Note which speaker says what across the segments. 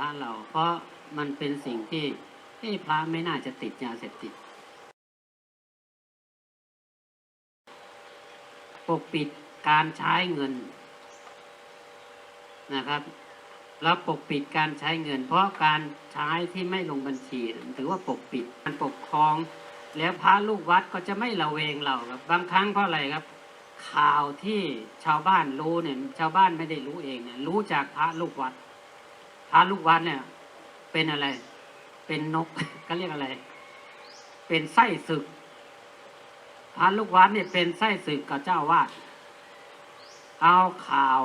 Speaker 1: พระเรา เพราะมันเป็นสิ่งที่ที่พระไม่น่าจะติดยาเสพติด ปกปิดการใช้เงินนะครับ แล้วปกปิดการใช้เงิน เพราะการใช้ที่ไม่ลงบัญชีถือว่าปกปิดการปกครอง แล้วพระลูกวัดก็จะไม่ระเวงเราครับ บางครั้งเพราะอะไรครับ ข่าวที่ชาวบ้านรู้เนี่ยชาวบ้านไม่ได้รู้เองเนี่ยรู้จากพระลูกวัด ระลูกวัดเนี่ย เป็นอะไร เป็นนกก็เรียกอะไร เป็นไส้ศึก พระลูกวัดเนี่ยเป็นไส้ศึกกับเจ้าวาดเอาข่าว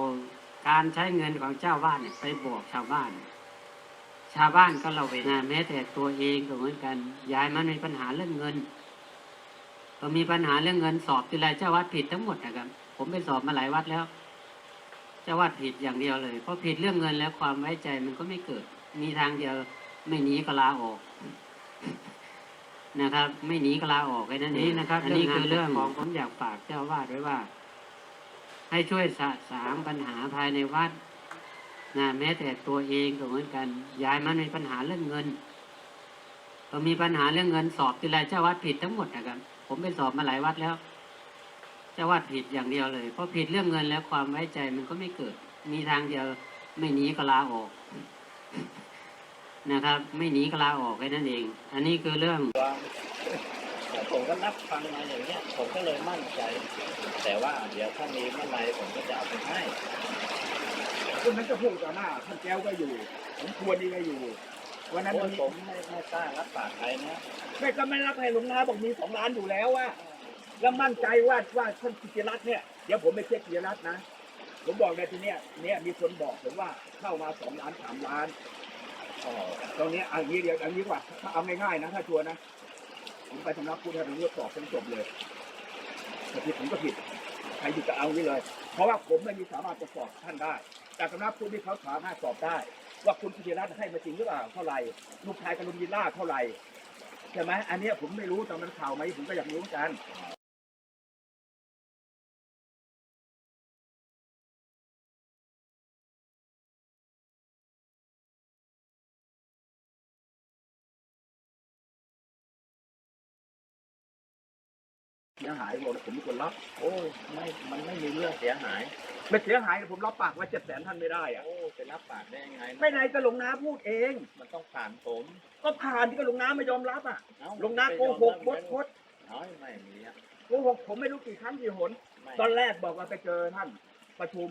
Speaker 1: การใช้เงินของเจ้าวาดเนี่ยไปบอกชาวบ้าน ชาวบ้านก็เราเวงานแม้แต่ตัวเองก็เหมือนกันยายมันมีปัญหาเรื่องเงินพอมีปัญหาเรื่องเงินสอบทีไรเจ้าวาดผิดทั้งหมดนะครับ ผมไปสอบมาหลายวัดแล้ว จ้าวาดผิดอย่างเดียวเลย เพราะผิดเรื่องเงินแล้วความไว้ใจมันก็ไม่เกิด มีทางเดียวไม่หนีก็ลาออกนะครับ ไม่หนีก็ลาออกแค่นั้นเองนะครับอันนี้คือเรื่องของผมอยากฝากเจ้าวาดไว้ว่า ให้ช่วยสะสางปัญหาภายในวัดนะแม้แต่ตัวเองก็เหมือนกันยายมันมีปัญหาเรื่องเงินพอมีปัญหาเรื่องเงินสอบทีไรเจ้าวัดผิดทั้งหมดนะครับ ผมไปสอบมาหลายวัดแล้ว จ้าวัดผิดอย่างเดียวเลย เพราะผิดเรื่องเงินแล้วความไว้ใจมันก็ไม่เกิด มีทางเดียวไม่หนีก็ลาออกนะครับ ไม่หนีก็ลาออกแค่นั้นเอง อันนี้คือเรื่อง
Speaker 2: ผมก็นับฟังมาอย่างเงี้ย ผมก็เลยมั่นใจ แต่ว่าเดี๋ยวถ้ามีเมื่อไหรผมก็จะเอาไปให้
Speaker 3: คนนั้นก็พูดต่อหน้าท่านแก้วก็อยู่ ผมควรดีก็อยู่วันนั้น
Speaker 2: โอ้
Speaker 3: มั
Speaker 2: ย
Speaker 3: นมี
Speaker 2: ผมไม่ไม่กล้ารับปากใครนะ
Speaker 3: ไม่ก็ไม่รับให้หลวงนาบอกมีสองล้านอยู่แล้วว่า แล้วมั่นใจว่าว่าท่านกิติรัตน์เนี่ยเดี๋ยวผมไปเช็คกิติรัตน์นะ ผมบอกในทีเนี้ยเนี่ยมีคนบอกผมว่าเข้ามาสองล้านสามล้าน
Speaker 2: อ๋อ
Speaker 3: ตรงนี้อันนี้เดียวอันนี้กว่าถ้าเอาง่ายๆนะถ้าชัวร์นะ ผมไปสำนักพุทธให้ผมตรวจสอบจนจบเลยถ้าผิดผมก็ผิดใครผิดก็เอานี่เลย เพราะว่าผมไม่มีสามารถจะสอบท่านได้ แต่สำนักพุทธที่เขาสามารถสอบได้ ว่าคุณกิติรัตน์ให้มาจริงหรือเปล่าเท่าไหร่ลูกชายกับลุงยินล่าเท่าไหร่ใช่ไหมอันนี้ผมไม่รู้ตอนนั้นข่าวไหมผมก็อยากรู้กัน ยหายหมดผมเป็นคนรับ
Speaker 2: โอ้ยไม่มันไม่มีเรื่องเสียหาย
Speaker 3: ไม่เสียหายผมรับปากว่าเจ็ดแสนท่านไม่ได้อะ
Speaker 2: โอ้จะรับปากได้ยังไงนะ
Speaker 3: ไม่ไหนก็ลงน้าพูดเอง
Speaker 2: มันต้องผ่านผม
Speaker 3: ก็ผ่านที่ก็ลงน้าไม่ยอมรับอะ
Speaker 2: เอ้า
Speaker 3: ลงน้าโกหกบดพด
Speaker 2: น้อยไม่มีอะ
Speaker 3: โกหกผมไม่รู้กี่ครั้งกี่หน
Speaker 2: ไม่
Speaker 3: ตอนแรกบอกว่าไปเจอท่านประชุม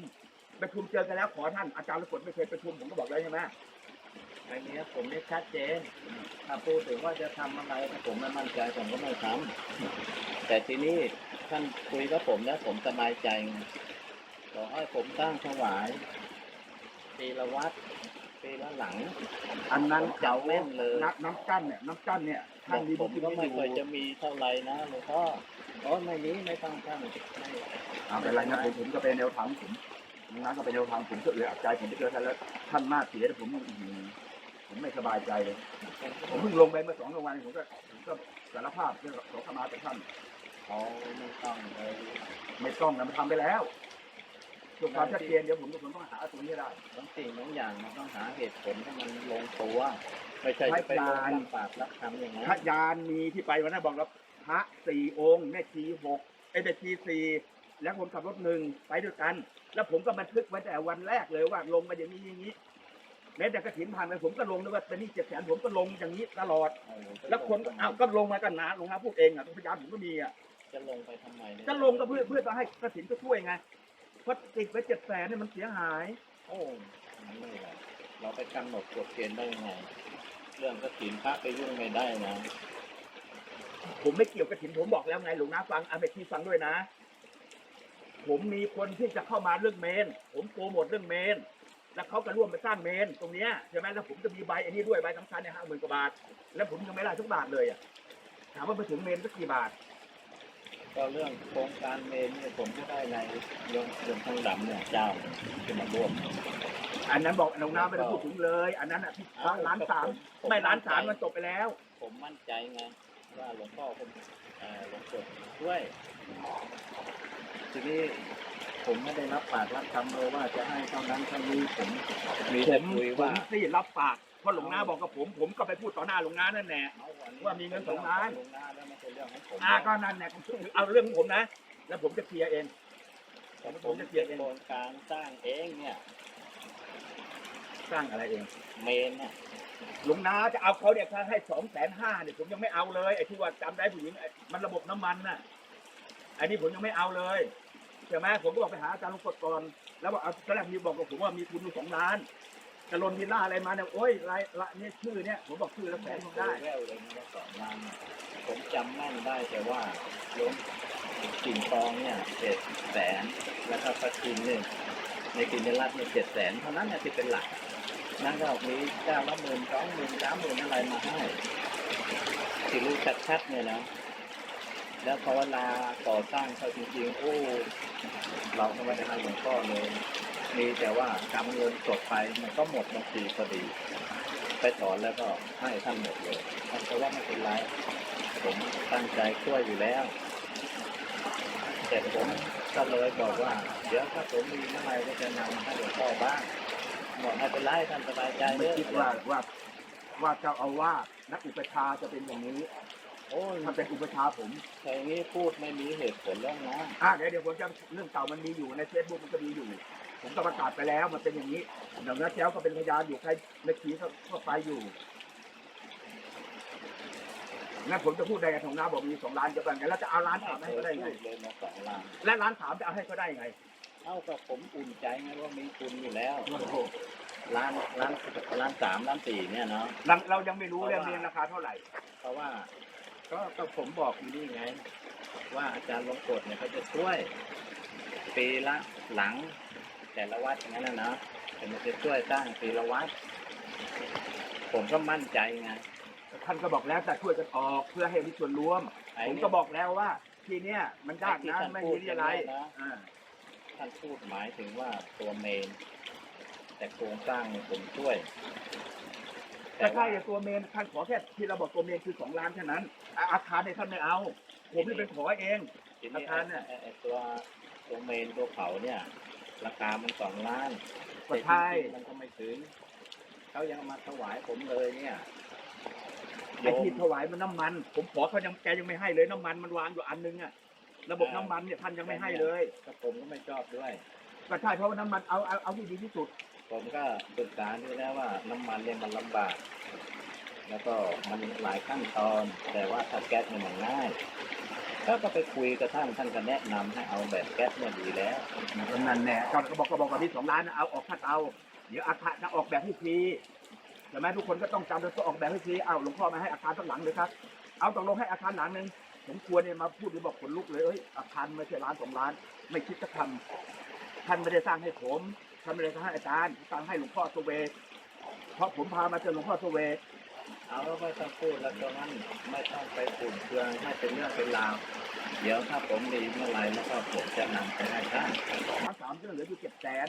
Speaker 3: ประชุมเจอกันแล้วขอท่านอาจารย์ละกดไม่เคยประชุมผมก็บอกแล้วใช่ไหม
Speaker 2: ในนี้ผมไม่ชัดเจน ถ้าพูดถึงว่าจะทำอะไรถ้าผมไม่มั่นใจผมก็ไม่ทำแต่ทีนี้ท่านคุยกับผมแล้วผมสบายใจไงบอกให้ผมตั้งถวายปีละวัดปีละหลัง
Speaker 3: อันนั้น
Speaker 2: ผมจำแม่นเลย
Speaker 3: น้ำน้ำกั้นเนี่ยน้ำกั้นเนี่ย
Speaker 2: บ
Speaker 3: ท่า
Speaker 2: อนก
Speaker 3: มี
Speaker 2: ผม
Speaker 3: บุญ
Speaker 2: ก็
Speaker 3: ไม่
Speaker 2: ไม่
Speaker 3: อ
Speaker 2: เคยจะ
Speaker 3: ยู่
Speaker 2: มีเท่าไหร่นะหลวงพ่อโอ้ไม่นี้ไม่ต้องท่านไม่
Speaker 3: เอาเป็นไรนะผมผมก็เป็นแนวทางผมลงน้าก็เป็นแนวทางผมก็เลยอับใจผมไปเจอท่านแล้วท่านมากเสียแต่ผมอื้อหือ ผมไม่สบายใจเลย ผมเพิ่งลงไปเมื่อสองวันผมก็ผมก็สารภาพเรื่องขอขมาจากท่าน
Speaker 2: เขาไม่ต้องเลย
Speaker 3: ไม่ต้องนะมันทำไปแล้วเพื่อความชัดเจนเดี๋ยวผมผมต้องหาตรงนี้ให้ได้
Speaker 2: บางสิ่งบางอย่างมันต้องหาเหตุผลให้มันลงตัวไม่ใช่จะไปลงรับปากรับคำอย่างนั้น
Speaker 3: พระยานมีที่ไปวันนั้นบอกแล้วพระสี่องค์แม่ชีหกไอ้ยแม่ชีสี่แล้วคนขับรถหนึ่งไปด้วยกัน แล้วผมก็บันทึกไว้แต่วันแรกเลยว่าลงมาอย่างนี้อย่างนี้ แม้แต่กระถินผ่านไปผมก็ลงด้วยว่าเป็นหนี่เจ็ดแสนผมก็ลงอย่างนี้ตลอด
Speaker 2: โอ้โห
Speaker 3: แล้วคนก็อ้าวก็ลงมากันนะลงมาพูดเองอะพยานผมก็มีอะ
Speaker 2: จะลงไปทำไมเนี่ย
Speaker 3: ก็ลงก็เพื่อเพื่อจะให้กระถินก็ช่วยไงเพราะติดไว้เจ็ดแสนเนี่ยมันเสียหาย
Speaker 2: โอ้มันไม่ได้เราไปกำหนดกฎเกณฑ์ได้ยังไง เรื่องกระถินพระไปยุ่งไม่ได้นะ
Speaker 3: ผมไม่เกี่ยวกับถินผมบอกแล้วไงหลวงนาฟังอาเมทีฟังด้วยนะ ผมมีคนที่จะเข้ามาเรื่องเมน ผมโปรโมทเรื่องเมน แล้วเขาก็ร่วมไปสร้างเมนตรงเนี้ยใช่ไหมแล้วผมจะมีใบอันนี้ด้วยใบสำคัญเนี่ยห้าหมื่นกว่าบาท แล้วผมยังไม่ได้สักบาทเลยอะถามว่าไปถึงเมนสักกี่บาท
Speaker 2: ก็เรื่องโครงการเมนเนี่ยผมก็ได้ในยงยงทองดำเนี่ยเจ้าที่มาร่วม
Speaker 3: อันนั้นบอกหลวงนาไม่ได้พูดถึงเลย อันนั้นอะที่ล้านสามไม่ล้านสามมันจบไปแล้ว
Speaker 2: ผมมั่นใจไงว่าหลวงพ่อผมเอ่อหลวงปู่ช่วยทีนี้ ผมไม่ได้รับปากรับคำเลยว่าจะให้เท่านั้นเท่านี้ผมมี
Speaker 3: ผ
Speaker 2: แต่
Speaker 3: ม
Speaker 2: คุย
Speaker 3: ผ
Speaker 2: ว่า
Speaker 3: มที่รับปากเพราะหลวงนาบอกกับผม ผมก็ไปพูดต่อหน้าหลวงนานั่นแหละ ว่ามีเงินสองล้าน
Speaker 2: ลงหน้าแล้วมันเป็นเรื่องของผม
Speaker 3: อ่าก็นั่นแหละเอาเรื่องของผมนะ แล้วผมจะเคลียร์เอง
Speaker 2: ผมผมจะเตรียมโครงการสร้างเองเนี่ย
Speaker 3: สร้างอะไรเอง
Speaker 2: เมนเนี่ย
Speaker 3: หลวงนาจะเอาเขาเนี่ยถ้าให้สองแสนห้าเนี่ยผมยังไม่เอาเลยไอ้ที่ว่าจำได้ผู้หญิงไอ้มันระบบน้ำมันน่ะอันนี้ผมยังไม่เอาเลย ใช่ไหมผมก็บอกไปหาอาจารย์ลงกฎก่อนแล้วบอกเอาตอนแรกพี่บอกกับผมว่ามีทุนอยู่สองล้านจะลนวิลล่าอะไรมาเนี่ยโอ้ยรายละเนี่ยชื่อเนี่ยผมบอกชื่อแล้วแสนหนึ่งได้
Speaker 2: แววเลยนะสองล้านเนี่ยผมจำแม่นได้แต่ว่าโยมกิ่งทองเนี่ยเจ็ดแสนแล้วก็พัดกินหนึ่งในกินในรัฐเนี่ยเจ็ดแสนเท่านั้นเนี่ยที่เป็นหลักนั่นก็มีเจ้าละหมื่นสองหมื่นสามหมื่นอะไรมาให้ที่รู้ชัดๆเนี่ยนะแล้วพอเวลาก่อสร้างเขาจริงๆ โอ้ เราก็ไม่ได้ให้หลวงพ่อเลย มีแต่ว่ากำเงินสดไปมันก็หมดบางทีพอดี ไปถอนแล้วก็ให้ท่านหมดเลยท่านก็ว่าไม่เป็นไร ผมตั้งใจช่วยอยู่แล้วแต่ผมก็เลยบอกว่า เดี๋ยวถ้าผมมีเมื่อไหร่ก็จะนำมาให้หลวงพ่อบ้างบอกไม่เป็นไรท่านสบายใจ
Speaker 3: ไม่
Speaker 2: เด้อ
Speaker 3: คิดว่าว่าว่าเจ้าอาวาสนักอุปชาจะเป็นอย่างนี้
Speaker 2: โอ้ย
Speaker 3: ถ้าเป็นอุปชฌาย์ผม
Speaker 2: อย่างนี้พูดไม่มีเหตุผลแล้วนะ
Speaker 3: อ่าเดี๋ยวเดี๋ยวผมจะเรื่องเก่ามันมีอยู่ในเฟซบุ๊กมันก็มีอยู่ ผมก็ประกาศไปแล้วมันเป็นอย่างนี้เดี๋ยวนะแจ้วก็เป็นพยานอยู่ใครเมื่อกี้ก็ก็ไปอยู่งั้นผมจะพูดได้ไงของน้าบอกมีสองล้านจะแบ่งกันแล้วจะเอาล้านสามให้เขาได้ไง
Speaker 2: เลยมาสองล้าน
Speaker 3: และล้านสามจะเอาให้เขาได้ไง
Speaker 2: เท่ากับผมอุ่นใจไงว่ามีทุนอยู่แล้ว
Speaker 3: โอ้โห
Speaker 2: ล้านล้านล้านสามล้านสี่เนี่ยเนาะ
Speaker 3: เราเรายังไม่รู้เรื่องเรียนราคาเท่าไหร่
Speaker 2: เพราะว่า ก็ก็ผมบอกอยู่นี่ไง ว่าอาจารย์ลงกฎเนี่ยเขาจะช่วยปีละหลัง แต่ละวัดอย่างนั้นนะนะแต่มันจะช่วยสร้างปีละวัด ผมก็มั่นใจไง
Speaker 3: ท่านก็บอกแล้วแต่ช่วยกันออกเพื่อให้มีส่วนรวม
Speaker 2: ไอ้
Speaker 3: ผม
Speaker 2: เนี่ย
Speaker 3: ก็บอกแล้วว่า ทีเนี้ยมันยาก
Speaker 2: ไอ้ที่
Speaker 3: นะ
Speaker 2: ท่าน
Speaker 3: ไม่
Speaker 2: พู
Speaker 3: มี
Speaker 2: ด
Speaker 3: ที่อะไร
Speaker 2: อย่างเงี้ยนะ
Speaker 3: อ่า
Speaker 2: ท่านพูดหมายถึงว่าตัวเมน แต่โครงสร้างเนี่ยผมช่วย
Speaker 3: แต่ใช่แต่ตัวเมนท่านขอแค่ที่เราบอกตัวเมนคือสองล้านแค่นั้นอะอาคารเนี่ยท่านไม่เอา ผมนี่เป็นขอเอง
Speaker 2: ทีนี้
Speaker 3: อาคารเนี่ย
Speaker 2: ไอ้ไอ้ตัวตัวเมนตัวเผาเนี่ย ราคามันสองล้าน
Speaker 3: ก็ใช่
Speaker 2: แต่จริงๆมันก็ไม่ถึงเขายังเอามาถวายผมเลยเนี่ย
Speaker 3: ไอ้ที่ถวายมันน้ำมัน ผมขอเขายังแกยังไม่ให้เลยน้ำมันมันวางอยู่อันนึงอะระบบน้ำมันเนี่ยท่านยังไม่ให้เลย
Speaker 2: ก็ผมก็ไม่ชอบด้วย
Speaker 3: ก็ใช่เพราะว่าน้ำมันเอาเอาเอาที่ดีที่สุด
Speaker 2: ผมก็ปรึกษาดูแล้วว่าน้ำมันเนี่ยมันลำบาก แล้วก็มันหลายขั้นตอน แต่ว่าถ้าแก๊สเนี่ยมันง่ายก็ก็ไปคุยกับท่านท่านก็แนะนำให้เอาแบบแก๊สเนี่ยดีแล้ว
Speaker 3: นั่นแน่ก็ก็บอกก็บอกว่ามีสองล้านเอาออกคัดเอาเดี๋ยวอาคารจะออกแบบให้ฟรีใช่ไหมทุกคนก็ต้องจำแล้วก็ออกแบบให้ฟรีเอาหลวงพ่อมาให้อาคารสักหลังเลยครับ เอาตกลงให้อาคารหลังหนึ่งผมควรเนี่ยมาพูดหรือบอกขนลุกเลยเอ้ยอาคารไม่ใช่ล้านสองล้าน ไม่คิดจะทำท่านไม่ได้สร้างให้ผม ท่านไม่ได้สร้างให้อาจารย์สร้างให้หลวงพ่อสเวทเพราะผมพามาเจอหลวงพ่อสเวท
Speaker 2: เอาแล้วไม่ต้องพูดแล้วตรงนั้นไม่ต้องไปปุ่นเครื่องให้เป็นเรื่องเป็นราวเดี๋ยวถ้าผมมีเมื่อไหรแล้วก็ผมจะนำไปให้ท่าน
Speaker 3: ทั้งสามก็เหลืออยู่เจ็ดแสน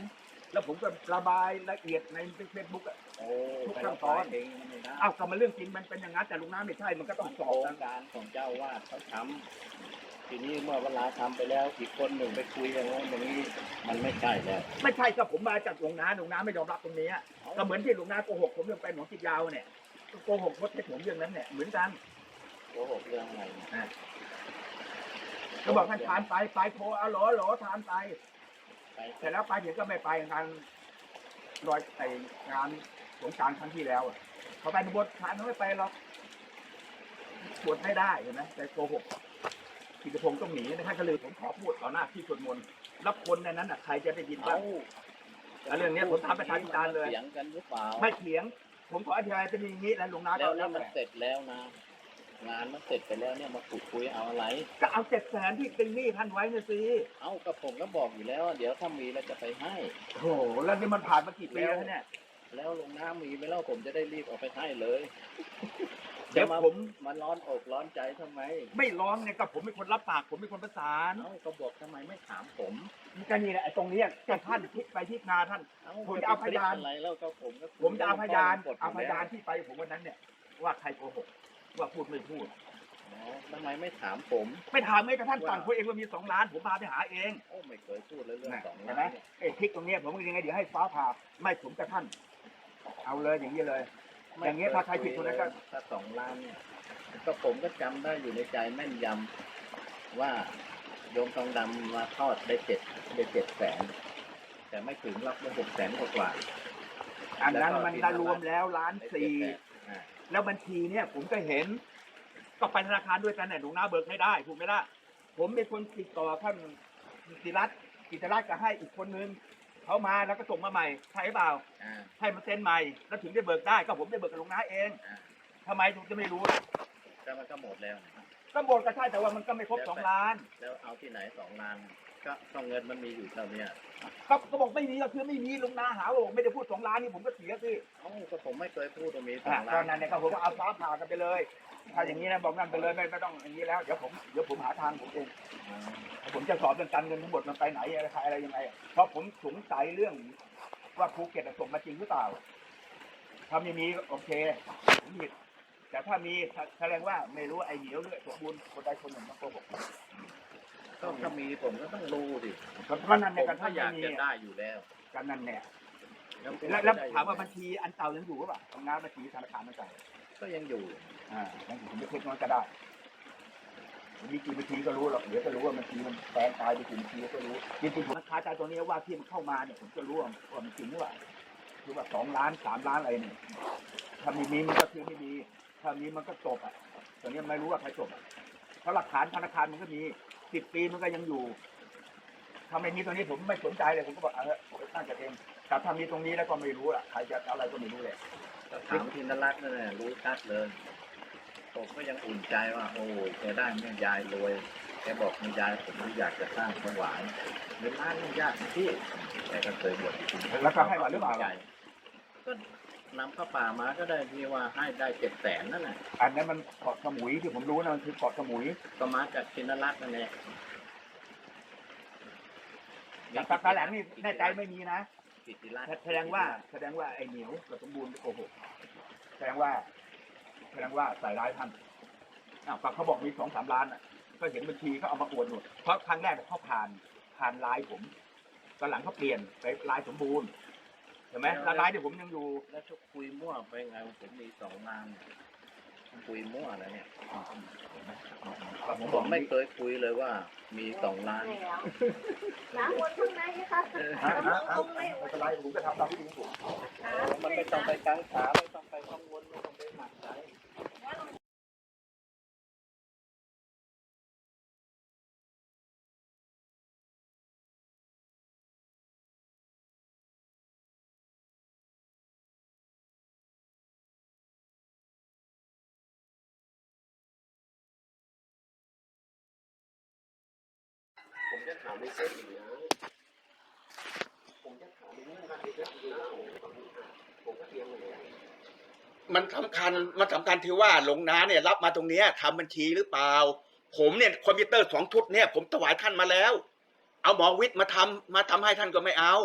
Speaker 3: แล้วผมก็ระบายละเอียดในเฟซบุ๊ก
Speaker 2: โอ้
Speaker 3: ทุกขั้นตอน
Speaker 2: เองไม่ได้
Speaker 3: อ้าวก็มาเรื่องจริงมันเป็นอย่างนั้นแต่ลุงน้ำไม่ใช่มันก็ต้องส
Speaker 2: โค
Speaker 3: อบ
Speaker 2: รง
Speaker 3: นะ
Speaker 2: การของเจ้าวาดเขาทำ ทีนี้เมื่อเวลาทำไปแล้วอีกคนหนึ่งไปคุยอย่างนั้นอย่างนี้มันไม่ใช่แล้ว
Speaker 3: ไม่ใช่ก็ผมมาจากหลวงน้าหลวงน้าไม่ยอมรับตรงนี้อะก็เหมือนที่หลวงน้าโกหกผมเรื่องไปหนองจิตยาวเนี่ยก็โกหกพดให้ผมเรื่องนั้นเนี่ยเหมือนกัน
Speaker 2: โกหกเรื่องอะไรเนี่ย
Speaker 3: ก็บอกท่านทานไปไปโทรเอาหลอหลอทานไป
Speaker 2: ไป
Speaker 3: แต่แล้วไปเดี๋ยวก็ไม่ไปงานลอยไองานสงกรารครั้งที่แล้วอะเขาไปบททานเขาไม่ไปหรอกบวชไม่ได้เห็นไหมแต่โกหก กิจพงศ์ต้องหนีนะท่านก็เลยผมขอพูดต่อหน้าที่สวดมนต์แล้วคนในนั้นน่ะใครจะได้ยินบ้า
Speaker 2: เอา
Speaker 3: งแล้วเรื่องเนี้ยผมทำประชาธิปไตยเลย
Speaker 2: เถียงกันหรือเปล่า
Speaker 3: ไม่เถียง ผมขออธิบายเป็นอย่างนี้แล้วหลวงนา
Speaker 2: แล้ว
Speaker 3: ก็
Speaker 2: นี่มัน
Speaker 3: แต่
Speaker 2: เสร็จแล้วนะงานมันเสร็จไปแล้วเนี่ยมาขุดคุยเอาอะไร
Speaker 3: ก็เอาเจ็ดแสนที่เป็นหนี้ท่านไว้นะสิ
Speaker 2: เอ้ากับผมก็บอกอยู่แล้วว่าเดี๋ยวถ้ามีแล้วจะไปให้
Speaker 3: โอ้โหแล้วนี่มันผ่านมากี่ปีแล้วเนี่ย
Speaker 2: แล้วลงน้ำมีไปแล้วผมจะได้รีบเอาไปให้เลย
Speaker 3: เดี๋ยว
Speaker 2: จะา
Speaker 3: ผม
Speaker 2: มาร้อนอกร้อนใจทำไม
Speaker 3: ไม่ร้องเนี่ยก็ผมเป็นคนรับปาก ผมเป็นคนประสาน
Speaker 2: เอ้าก็บอกทำไมไม่ถามผม
Speaker 3: ก็นี่แหละไอ้ตรงเนี้ยก็ท่านคิดไปที่นาท่าน
Speaker 2: เอ้า
Speaker 3: ผมจะเอาพยาน
Speaker 2: อะไรแล้วก็ผมก็
Speaker 3: ผมจะเอาพยาน
Speaker 2: กด
Speaker 3: เอาพยาน
Speaker 2: ยู่
Speaker 3: ที่ไปผมวันนั้นเนี่ย ว่าใครโกหกว่าพูดไม่พูด
Speaker 2: อ๋อทำไมไม่ถามผม
Speaker 3: ไม่ถามไม่กระทั่งสั่งคุยเองว่ามีสองล้านผมพาไปหาเอง
Speaker 2: โอ้ไม่เคยพูดเลยเรื่องสอง
Speaker 3: เห็น
Speaker 2: ล้า
Speaker 3: ไหม
Speaker 2: นเนี่ย
Speaker 3: ไอ้คลิกตรงเนี้ยผมยังไงเดี๋ยวให้ฟ้าผ่าไม่ผมกับท่าน เอาเลยอย่างนี้เลย อย่างเงี้ยถ้าใครผิดคนนั้นก็
Speaker 2: ถ้าสองล้านเนี่ยก็ผมก็จำได้อยู่ในใจแม่นยำว่าโยมทองดำมาทอดได้เจ็ดได้เจ็ดแสนแต่ไม่ถึงหรอกได้หกแสนกว่า
Speaker 3: อันนั้นมันได้รวมแล้วล้าน
Speaker 2: ๆได้
Speaker 3: สี่
Speaker 2: เจ็ดแสนอ่า
Speaker 3: แล้วบัญชีเนี่ยผมก็เห็น ก็ไปธนาคารด้วยกันเนี่ยหนูน้าเบิกไม่ได้ถูกไหมล่ะผมเป็นคนติดต่อท่านกิติรัตน์กิติรัตน์ก็ให้อีกคนนึง เขามาแล้วก็ส่งมาใหม่ใช่หรือเปล่า
Speaker 2: อ่า
Speaker 3: ให้มาเซ็นใหม่ แล้วถึงได้เบิกได้ก็ผมได้เบิกกับลุงน้าเอง
Speaker 2: อ่า
Speaker 3: ทำไมถึงจะไม่รู้ล่ะ
Speaker 2: ก็มันก็หมดแล้วนะ
Speaker 3: ก็หมดก็ใช่แต่ว่ามันก็ไม่ครบสองล้าน
Speaker 2: แล้วเอาที่ไหนสองล้าน ก็ต้องเงินมันมีอยู่เท่าเนี้ย
Speaker 3: ก็ก็บอกไม่มีก็คือไม่มีลุงนาหาว่าบอกไม่ได้พูดสองล้านนี่ผมก็เสียสิ
Speaker 2: เอ้าก็ผมไม่เคยพูดว่ามีสอ
Speaker 3: อะ
Speaker 2: งล้า
Speaker 3: ตอนนนั้นเนี่ยก็ผมก็เอาฟ้าผ่ากันไปเลยถ้าอย่างนี้นะบอกนั่นไปเลยไม่ไม่ต้องอย่างนี้แล้วเดี๋ยวผมเดี๋ยวผมหาทางผมเอง
Speaker 2: อ่า
Speaker 3: ผมจะสอบเรื่องการเงินทั้งหมดมันไปไหนอะไรใครอะไรยังไงอะเพราะผมสงสัยเรื่องว่าภูเก็ตส่งมาจริงหรือเปล่าถ้าไม่มีก็โอเคผมผิดแต่ถ้ามีแสดงว่าไม่รู้ไอ้เหนียวเลือดสมบูรณ์คนใดคนหนึ่งมาโกหก ผม
Speaker 2: ก็ถ้ามีผมก็ต้องรู้ดิ
Speaker 3: ก็นั่น
Speaker 2: ผ
Speaker 3: เนี่ย
Speaker 2: ม
Speaker 3: กัน
Speaker 2: ถ้า
Speaker 3: ถ้า
Speaker 2: อยาก
Speaker 3: ไม่มี
Speaker 2: จะได้อยู่แล้ว
Speaker 3: กันนั่นเนี่ย
Speaker 2: แล้วผม
Speaker 3: แล้วแล้ว
Speaker 2: จะได้
Speaker 3: ถามว่าบัญชีอันเก่ายังอยู่หรือเปล่าทำงานบัญชีธนาคารมันเก่า
Speaker 2: ก็ยังอยู่
Speaker 3: อ่างั้นผมไม่เช็คน้อยก็ได้มีกี่บัญชีก็รู้หรอกเดี๋ยวก็รู้ว่าบัญชีมันแปลงตายไปกี่บัญชีก็รู้จริงๆผมคาใจตัวนี้ว่าที่มันเข้ามาเนี่ยผมจะรู้ว่าว่ามันจริงหรือเปล่าคือว่าสองล้านสามล้านอะไรเนี่ยถ้ามีมีมันก็คือไม่มีถ้ามีมันก็จบอะตอนนี้ไม่รู้ว่าใครจบอะเพราะหลักฐานธนาคารมันก็มี สิบปีมันก็ยังอยู่ถ้าไม่มีตรงนี้ผมไม่สนใจเลยผมก็บอกเออไปตั้งกันเองแต่ถ้ามีตรงนี้แล้วก็ไม่รู้อะใครจะอะไรก็ไม่รู้เลย
Speaker 2: ก็ถามทินรัตน์นั่นแหละรู้ชัดเลยผมก็ยังอุ่นใจว่า โอ้แกได้แม่ยายรวยแกบอกแม่ยายผมอยากจะสร้างถวายเงินล้านนี่ยากที่แกก็เคยบวชอยู่ที่นี่
Speaker 3: แล้วก็ให้มาหรือเปล่า
Speaker 2: ใจก็ นำเข้าป่ามาก็ได้ที่ว่าให้ได้เจ็ดแสนนั่นแหละ
Speaker 3: อันนั้นมันเกาะสมุยที่ผมรู้นะมันคือเกาะสมุย
Speaker 2: ก็มาจากทินรัตน์นั่นแหละ
Speaker 3: แต่ตาแหลงนี่แน่ใจไม่มีนะ
Speaker 2: กิติรัตน์
Speaker 3: แสดงว่าแสดงว่าไอ้เหนียวกับสมบูรณ์โกหกแสดงว่า แสดงว่าใส่ร้ายท่านอ้าวก็เขาบอกมีสองสามล้านอะ ก็เห็นบัญชีเขาเอามาอวดหมดเพราะครั้งแรกเขาผ่านผ่านไลน์ผมตอนหลังเขาเปลี่ยนไปไลน์สมบูรณ์ เห็นไหมแล้วไลน์ที่ผมยังอยู่
Speaker 2: แล้วทุกคุยมั่วไปไงผมมีสองงานคุยมั่วอะไรเนี่ย
Speaker 3: ก็ผม
Speaker 2: ผ
Speaker 3: บอก
Speaker 2: ม
Speaker 3: ไม่
Speaker 2: ไม่เคยคุยเลยว่า มีสองล้าน
Speaker 4: น้ำวนข้างในค่ะ
Speaker 3: ฮะฮะ
Speaker 4: น้ำ
Speaker 3: ฮะ
Speaker 4: วนไม่
Speaker 3: ไม่เป็นไรผมก็ทำตามที่ดีของผม
Speaker 2: มันไม่ต้องไปกังขาไม่
Speaker 5: ถามในเส้นอีกนะผมจะถามในเรื่องการในเส้นอีกนะผมก็เตรียมเลย
Speaker 6: มันสำคัญมันสำคัญที่ว่าหลวงนาเนี่ยรับมาตรงเนี้ยทำบัญชีหรือเปล่า ผมเนี่ยคอมพิวเตอร์สองชุดเนี่ย ผมถวายท่านมาแล้ว เอาหมอวิทย์มาทำมาทำให้ท่านก็ไม่เอา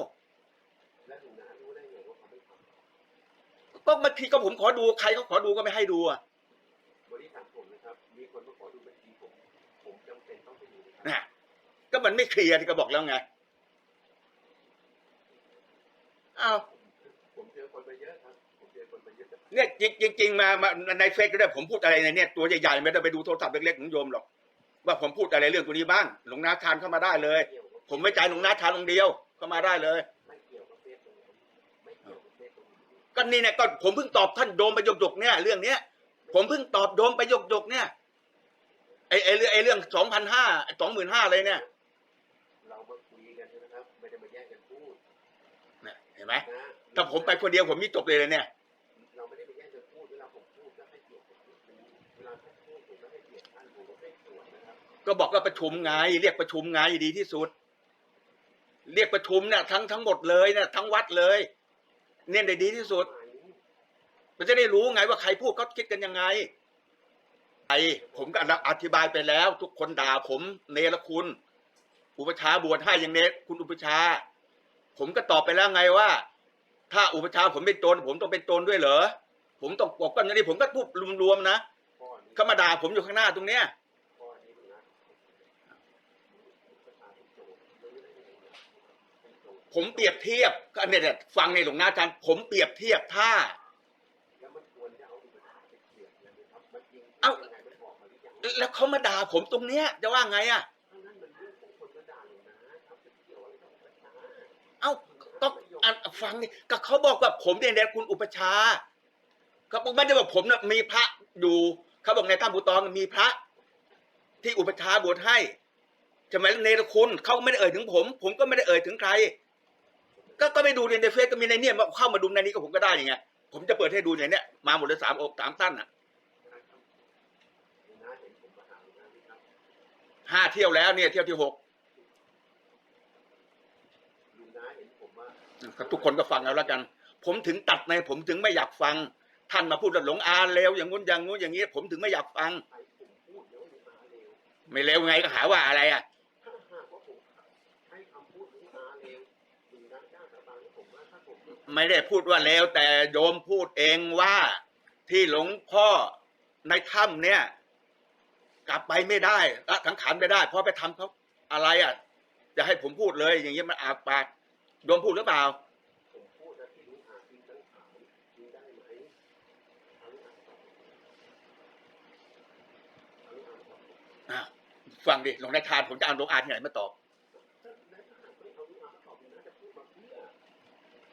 Speaker 5: แล้วหนูนารู้ได้ไงว่าเขาไม่ท
Speaker 6: ก็บางทีก็ผมขอดูใครเขาขอดูก็ไม่ให้ดูอะำ
Speaker 5: วันนี้ถามผมนะครับ มีคนมาขอดูบัญชีผม ผมจำเป็นต้องไปดูนะครับ
Speaker 6: นะ ก็มันไม่เคลียร์ที่ก็บอกแล้วไงอ้าว
Speaker 5: ผมเจอคนไปเยอะครับผมเจอคนไปเยอะแต่
Speaker 6: เนี่ยจริงจริงๆมามาในเฟซก็ได้ผมพูดอะไรในเนี่ยตัวใหญ่ๆไม่ต้องไปดูโทรศัพท์เล็กๆของโยมหรอก ว่าผมพูดอะไรเรื่องตัวนี้บ้างหลวงนาทานเข้ามาได้เลย
Speaker 5: เกี่ยวกับ
Speaker 6: ผมไม่ใจหลวงนาทานองค์เดียวเข้ามาได้เลย
Speaker 5: ไม่เกี่ยวกับเฟซตรงนี้ไม่เกี่ยวกับเฟซตรงนี้
Speaker 6: ก็นี่เนี่ยก็ผมเพิ่งตอบท่านโดมไปหยกๆเนี่ยเรื่องเนี้ย ผมเพิ่งตอบโดมไปหยกๆเนี่ยไอไอเรื่องไอเรื่องสองพันห้าสองหมื่นห้าเลยเนี่ย
Speaker 5: เรามาคุยกันนะครับ ไม่ได้มาแย่งกันพูด
Speaker 6: เห็นไหมถ้าผมไปคนเดียวผมมีจบเลยเลยเนี่ย
Speaker 5: เราไม่ได้มาแย่งกันพูดเวลาผมพูดก็ให้เกียรติเวลาท่านพูดผมก็ให้เกียรติท่านผมก็ให้ส่วนนะครับ
Speaker 6: ก็บอกว่าประชุมไงเรียกประชุมไงดีที่สุด เรียกประชุมเนี่ยทั้งทั้งหมดเลยเนี่ยทั้งวัดเลย เนี่ยได้ดีที่สุด มันจะได้รู้ไงว่าใครพูดเขาคิดกันยังไงไอผมก็อธิบายไปแล้ว ทุกคนด่าผมเนรคุณ อุปชาบวชให้อย่างเนรคุณอุปชา ผมก็ตอบไปแล้วไงว่า ถ้าอุปชาผมเป็นโจรผมต้องเป็นโจรด้วยเหรอผมต้องปกป้องอย่างนี้ผมก็พูดรวมๆนะ
Speaker 3: เขามาด่าผมอยู่ข้างหน้าตรงเนี้ยผมเปรียบเทียบก็เนี่ยเนี่ยฟังในหลวงนาจารย์ผมเปรียบเทียบถ้าเอ้าแล้วเขามาด่าผมตรงเนี้ย จะว่าไงอะ เอ้า อะฟังดิก็เขาบอกว่าผมเนี่ยเนี่ยคุณอุปชาเขาบอกไม่ได้บอกผมนะมีพระอยู่เขาบอกในถ้ำภูตองมีพระ ที่อุปชาบวชให้ใช่ไหมเนรคุณเขาไม่ได้เอ่ยถึงผม ผมก็ไม่ได้เอ่ยถึงใคร ก็ก็ไปดูในเฟซก็มีในเนี่ยมาเข้ามาดูในนี้ก็ผมก็ได้ยังไงผมจะเปิดให้ดูอย่างเนี้ยมาหมดเลยสามอกสามท่านอะห้าเที่ยวแล้วเนี่ยเที่ยวที่หก ทุกคนก็ฟังเอาแล้วกัน ผมถึงตัดในผมถึงไม่อยากฟัง ท่านมาพูดหลงอาเลวอย่างงู้นอย่างงู้นอย่างนี้ ผมถึงไม่อยากฟัง ไม่เลวไงก็หาว่าอะไรอะไม่ได้พูดว่าเลวแต่โยมพูดเองว่า ที่หลวงพ่อในถ้ำเนี่ย กลับไปไม่ได้ละสังขารไม่ได้ เพราะไปทำเขาอะไรอะจะให้ผมพูดเลย อย่างนี้ยมันอาปาก โยมพูดหรือเปล่า ฟังดิหลวงนายทานผมจะเอาหลวงอาที่ไหนมาตอบ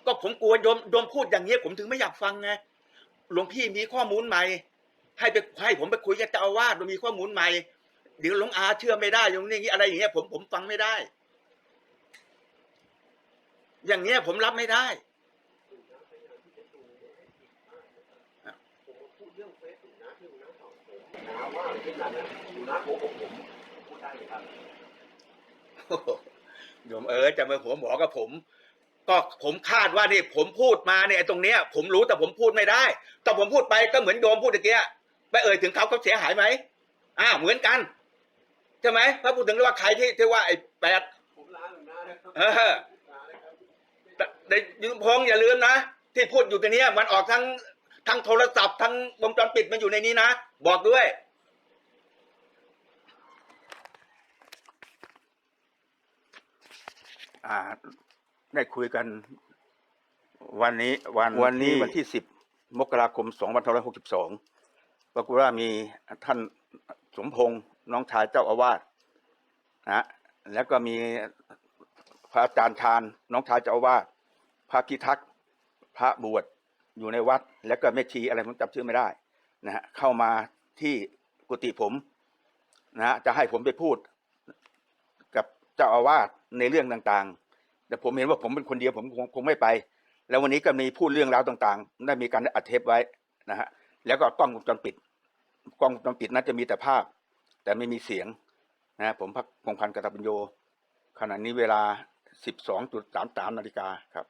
Speaker 3: ก็ผมกลัวโยมโยมพูดอย่างนี้ย ผมถึงไม่อยากฟังไง หลวงพี่มีข้อมูลใหม่ ให้ไปให้ผมไปคุยกับเจ้าอาวาสมีข้อมูลใหม่ เดี๋ยวหลวงอาเชื่อไม่ได้อย่างนี้อะไรอย่างเงี้ยผมผมฟังไม่ได้ อย่างเงี้ยผมรับไม่ได้โอ้โหโยมเอ๋ยจะมาหัวหมอกับผม ก็ผมคาดว่านี่ผมพูดมาเนี่ยไอ้ตรงเนี้ย ผมรู้แต่ผมพูดไม่ได้ แต่ผมพูดไปก็เหมือนโยมพูดตะเกียไปเอ่ยถึงเขาเขาเสียหายไหมอ้าวเหมือนกันใช่ไหมถ้าพูดถึงว่าใครที่ที่ว่าไอ้แปด
Speaker 6: ผมลาหลวงนานะครับ
Speaker 3: เออ
Speaker 6: ลานะครับ
Speaker 3: แต่ ในยุพงษ์อย่าลืมนะ ที่พูดอยู่ตรงเนี้ยมันออกทั้งทั้งโทรศัพท์ทั้งวงจรปิดมันอยู่ในนี้นะ บอกด้วยอ่าได้คุยกันวันนี้วันวันนี้วันที่สิบมกราคมสองพันหกสิบสองปรากฏว่ามีท่านสมพงษ์น้องชายเจ้าอาวาสนะฮะแล้วก็มีพระอาจารย์ชาญน้องชายเจ้าอาวาสพ ระพิทักษ์พระบวชอยู่ในวัด แล้วก็แม่ชีอะไรผมจำชื่อไม่ได้นะฮะเข้ามาที่กุฏิผมนะฮะจะให้ผมไปพูด กับเจ้าอาวาสในเรื่องต่างๆ แต่ผมเห็นว่าผมเป็นคนเดียวผมคงคงไม่ไป แล้ววันนี้ก็มีพูดเรื่องราวต่างๆ ได้มีการอัดเทปไว้นะฮะแล้วก็กล้องวงจรปิด กล้องวงจรปิดนั้นจะมีแต่ภาพ แต่ไม่มีเสียงนะฮะผมพักพงพันธ์กตัญโยขณะนี้เวลา 12.33นาฬิกาครับ